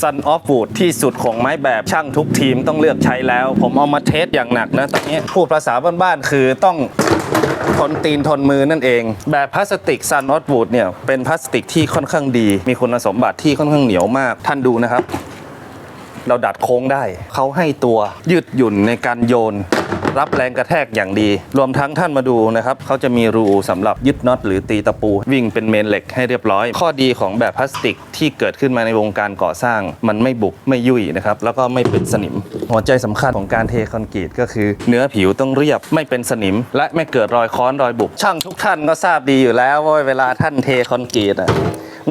Sun of Wood ที่สุดของไม้แบบช่างทุกทีมต้องเลือกใช้แล้ว ผมเอามาเทสอย่างหนักนะตอนนี้พูดภาษาบ้านๆคือต้องทนตีนทนมือนั่นเอง แบบพลาสติกซันนอตวูดเนี่ย เป็นพลาสติกที่ค่อนข้างดี มีคุณสมบัติที่ค่อนข้างเหนียวมาก ท่านดูนะครับ เราดัดโค้งได้ เขาให้ตัวยืดหยุ่นในการโยน รับแรงกระแทกอย่างดี รวมทั้งท่านมาดูนะครับเขาจะมีรูสำหรับยึดน็อตหรือตีตะปู วิ่งเป็นเมนเหล็กให้เรียบร้อย ข้อดีของแบบพลาสติกที่เกิดขึ้นมาในวงการก่อสร้าง มันไม่บุบไม่ยุ่ยนะครับแล้วก็ไม่เป็นสนิม หัวใจสำคัญของการเทคอนกรีตก็คือ เนื้อผิวต้องเรียบไม่เป็นสนิม และไม่เกิดรอยค้อนรอยบุบช่างทุกท่านก็ทราบดีอยู่แล้วว่าเวลาท่านเทคอนกรีตอะ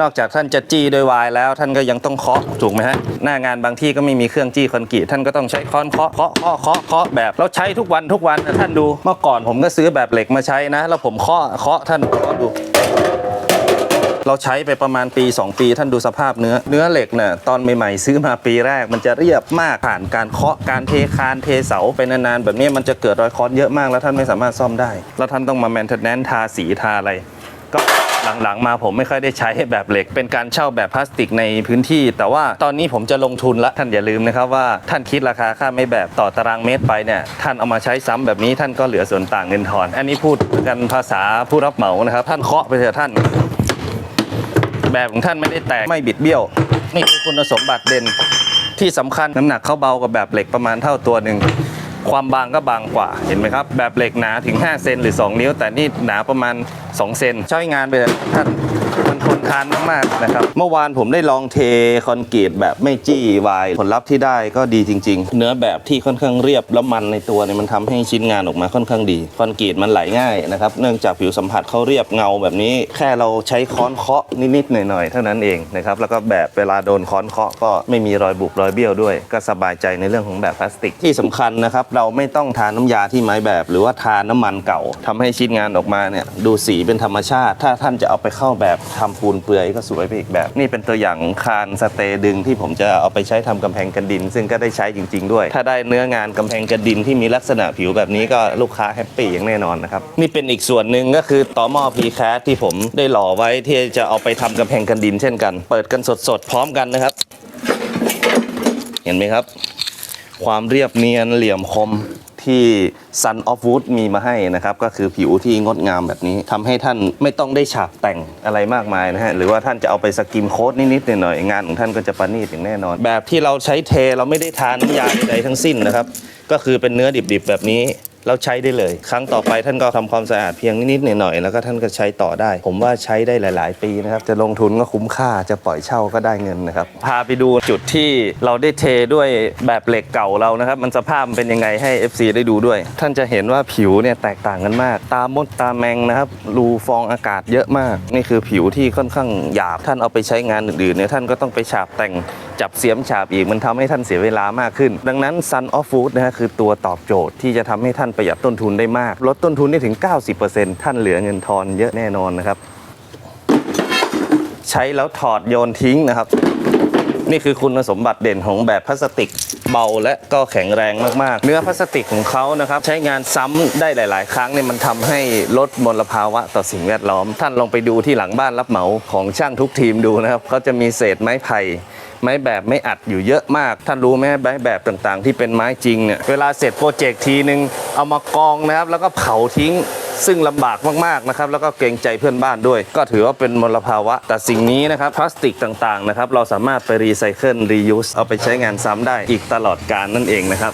นอกจากท่านจะจี้ด้วยวายแล้วท่านก็ยังต้องเคาะถูกไหมฮะหน้างานบางที่ก็ไม่มีเครื่องจี้คอนกรีตท่านก็ต้องใช้ค้อนเคาะเคาะเคาะเคาะเคาะแบบแล้วใช้ทุกวันทุกวันนะท่านดูเมื่อก่อนผมก็ซื้อแบบเหล็กมาใช้นะ แล้วผมเคาะเคาะท่านเคาะดูเราใช้ไปประมาณปี 2 ปี ท่านดูสภาพเนื้อ เนื้อเหล็กเนี่ยตอนใหม่ๆ ซื้อมาปีแรก มันจะเรียบมากผ่านการเคาะการเทคานเทเสาไปนานๆแบบนี้มันจะเกิดรอยค้อนเยอะมากแล้วท่านไม่สามารถซ่อมได้ แล้วท่านต้องมาแมนเทนแนนทาสีทาอะไรก็ หลังๆ มาผมไม่ค่อยได้ใช้แบบเหล็ก เป็นการเช่าแบบพลาสติกในพื้นที่ แต่ว่าตอนนี้ผมจะลงทุนละท่านอย่าลืมนะครับว่าท่านคิดราคาค่าไม่แบบต่อตารางเมตรไปเนี่ยท่านเอามาใช้ซ้ำแบบนี้ท่านก็เหลือส่วนต่างเงินทอน อันนี้พูดกันภาษาผู้รับเหมานะครับ ท่านเคาะไปเถอะท่าน แบบของท่านไม่ได้แตกไม่บิดเบี้ยว นี่คือคุณสมบัติเด่นที่สำคัญน้ำหนักเขาเบากว่าแบบเหล็กประมาณเท่าตัวหนึ่ง ความบางก็บางกว่าเห็นไหมครับ แบบเหล็กหนาถึง 5 เซนหรือ 2 นิ้ว แต่นี่หนาประมาณ 2 เซนใช้งานไปเลยท่านมันทน ทานมากๆนะครับ เมื่อวานผมได้ลองเทคอนกรีตแบบไม่จี้วาย ผลลัพธ์ที่ได้ก็ดีจริง ๆ เนื้อแบบที่ค่อนข้างเรียบแล้วมันในตัวเนี่ยมันทำให้ชิ้นงานออกมาค่อนข้างดี คอนกรีตมันไหลง่ายนะครับ เนื่องจากผิวสัมผัสเขาเรียบเงาแบบนี้ แค่เราใช้ค้อนเคาะนิดๆหน่อยๆเท่านั้นเองนะครับ แล้วก็แบบเวลาโดนค้อนเคาะก็ไม่มีรอยบุบรอยเบี้ยวด้วย ก็สบายใจในเรื่องของแบบพลาสติกที่สำคัญนะครับ เราไม่ต้องทาน้ำยาที่ไม้แบบ หรือว่าทาน้ำมันเก่าทำให้ชิ้นงานออกมาเนี่ยดูสีเป็นธรรมชาติ ถ้าท่านจะเอาไปเข้าแบบทำปูนเปลือยก็สวยไปอีกแบบ นี่เป็นตัวอย่างคานสเตดึงที่ผมจะเอาไปใช้ทำกำแพงกันดิน ซึ่งก็ได้ใช้จริง ๆ ด้วย ถ้าได้เนื้องานกำแพงกันดินที่มีลักษณะผิวแบบนี้ก็ลูกค้าแฮปปี้อย่างแน่นอนนะครับนี่เป็นอีกส่วนหนึ่งก็คือต่อหม้อพีแคสที่ผมได้หล่อไว้ที่จะเอาไปทำกำแพงกันดิน เช่นกัน เปิดกันสดๆพร้อมกันนะครับ เห็นไหมครับ ความเรียบเนียนเหลี่ยมคม ที่ Sun of Wood มีมาให้นะครับ ก็คือผิวที่งดงามแบบนี้ทำให้ท่านไม่ต้องได้ฉาบแต่งอะไรมากมายนะฮะ หรือว่าท่านจะเอาไปสกิมโค้ดนิดๆหน่อยๆงานของท่านก็จะประณีตอย่างแน่นอน แบบที่เราใช้เทเราไม่ได้ทานน้ำยาใดๆทั้งสิ้นนะครับ ก็คือเป็นเนื้อดิบๆแบบนี้ เราใช้ได้เลย ครั้งต่อไปท่านก็ทำความสะอาดเพียงนิดๆหน่อยๆแล้วก็ท่านก็ใช้ต่อได้ ผมว่าใช้ได้หลาย ๆ ปีนะครับจะลงทุนก็คุ้มค่าจะปล่อยเช่าก็ได้เงินนะครับ พาไปดูจุดที่เราได้เทด้วยแบบเหล็กเก่าเรานะครับ มันสภาพมันเป็นยังไงให้ FC ได้ดูด้วย ท่านจะเห็นว่าผิวเนี่ยแตกต่างกันมาก ตามดตาแมงนะครับรูฟองอากาศเยอะมาก นี่คือผิวที่ค่อนข้างหยาบท่านเอาไปใช้งานอื่นๆเนี่ยท่านก็ต้องไปฉาบแต่ง จับเสียมฉาบอีกมันทำให้ท่านเสียเวลามากขึ้น ดังนั้น Sun of Food นะฮะคือตัวตอบโจทย์ที่จะทำให้ท่านประหยัดต้นทุนได้มาก ลดต้นทุนได้ถึง 90%ท่านเหลือเงินทอนเยอะแน่นอนนะครับ ใช้แล้วถอดโยนทิ้งนะครับ นี่คือคุณสมบัติเด่นของแบบพลาสติกเบาและก็แข็งแรงมาก ๆ เนื้อพลาสติกของเขานะครับ ใช้งานซ้ำได้หลาย ๆ ครั้งเนี่ยมันทำให้ลดมลภาวะต่อสิ่งแวดล้อม ท่านลองไปดูที่หลังบ้านรับเหมาของช่างทุกทีมดูนะครับเขาจะมีเศษไม้ไผ่ ไม้แบบไม่อัดอยู่เยอะมาก ท่านรู้ไหมไม้แบบต่างๆ ที่เป็นไม้จริงเนี่ยเวลาเสร็จโปรเจกต์ทีนึงเอามากองนะครับ แล้วก็เผาทิ้งซึ่งลำบากมากๆนะครับแล้วก็เกรงใจเพื่อนบ้านด้วย ก็ถือว่าเป็นมลภาวะ แต่สิ่งนี้นะครับพลาสติกต่างๆนะครับเราสามารถไปรีไซเคิลรียูสเอาไปใช้งานซ้ำได้อีกตลอดการนั่นเองนะครับ